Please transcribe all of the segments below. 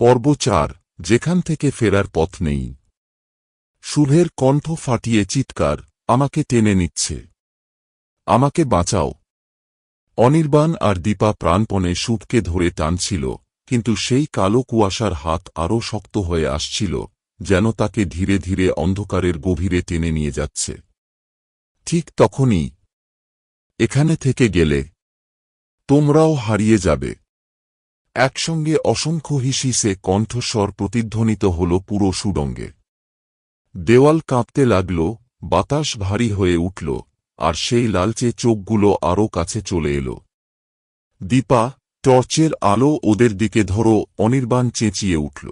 পর্ব চার, যেখান থেকে ফেরার পথ নেই। শুভের কণ্ঠ ফাটিয়ে চিৎকার, আমাকে টেনে নিচ্ছে। আমাকে বাঁচাও। অনির্বাণ আর দীপা প্রাণপণে শুভকে ধরে টানছিল, কিন্তু সেই কালো কুয়াশার হাত আরও শক্ত হয়ে আসছিল, যেন তাকে ধীরে ধীরে অন্ধকারের গভীরে টেনে নিয়ে যাচ্ছে। ঠিক তখনই, এখানে থেকে গেলে, তোমরাও হারিয়ে যাবে। একসঙ্গে অসংখ্য হিসিসে কণ্ঠস্বর প্রতিধ্বনিত হল পুরো সুডঙ্গে। দেওয়াল কাঁপতে লাগল, বাতাস ভারী হয়ে উঠল, আর সেই লালচে চোখগুলো আরও কাছে চলে এল। দীপা, টর্চের আলো ওদের দিকে ধরো, অনির্বাণ চেঁচিয়ে উঠল।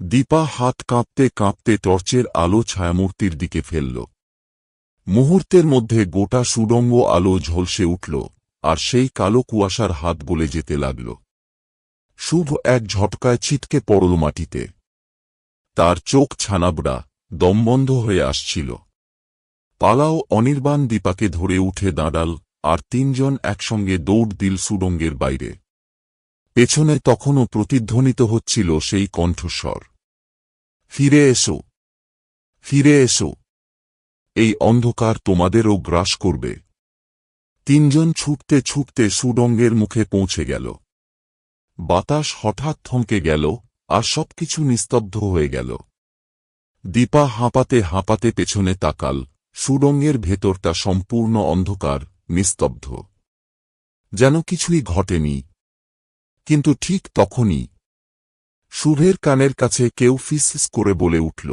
দীপা হাত কাঁপতে কাঁপতে টর্চের আলো ছায়ামূর্তির দিকে ফেলল। মুহূর্তের মধ্যে গোটা সুডঙ্গ আলো ঝলসে উঠল, আর সেই কালো কুয়াশার হাত গলে যেতে লাগল। শুভ এক ঝটকায় ছিটকে পড়ল মাটিতে। তার চোখ ছানাবড়া দমবন্ধ হয়ে আসছিল। পালাও অনির্বাণ দীপাকে ধরে উঠে দাঁড়াল আর তিনজন একসঙ্গে দৌড় দিল সুডঙ্গের বাইরে। পেছনে তখনও প্রতিধ্বনিত হচ্ছিল সেই কণ্ঠস্বর। ফিরে এসো। ফিরে এসো। এই অন্ধকার তোমাদেরও গ্রাস করবে। তিনজন ছুটতে ছুটতে সুডঙ্গের মুখে পৌঁছে গেল। বাতাস হঠাৎ থমকে গেল, আর সবকিছু নিস্তব্ধ হয়ে গেল। দীপা হাঁপাতে হাঁপাতে পেছনে তাকাল সুডঙ্গের ভেতরটা সম্পূর্ণ অন্ধকার, নিস্তব্ধ। যেন কিছুই ঘটেনি। কিন্তু ঠিক তখনই শুভের কানের কাছে কেউ ফিসফিস করে বলে উঠল,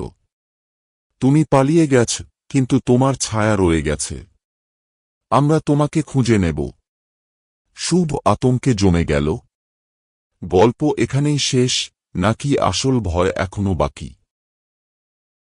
তুমি পালিয়ে গেছ, কিন্তু তোমার ছায়া রয়ে গেছে। আমরা তোমাকে খুঁজে নেব। শুভ আতঙ্কে জমে গেল গল্প এখানেই শেষ নাকি আসল ভয় এখনও বাকি?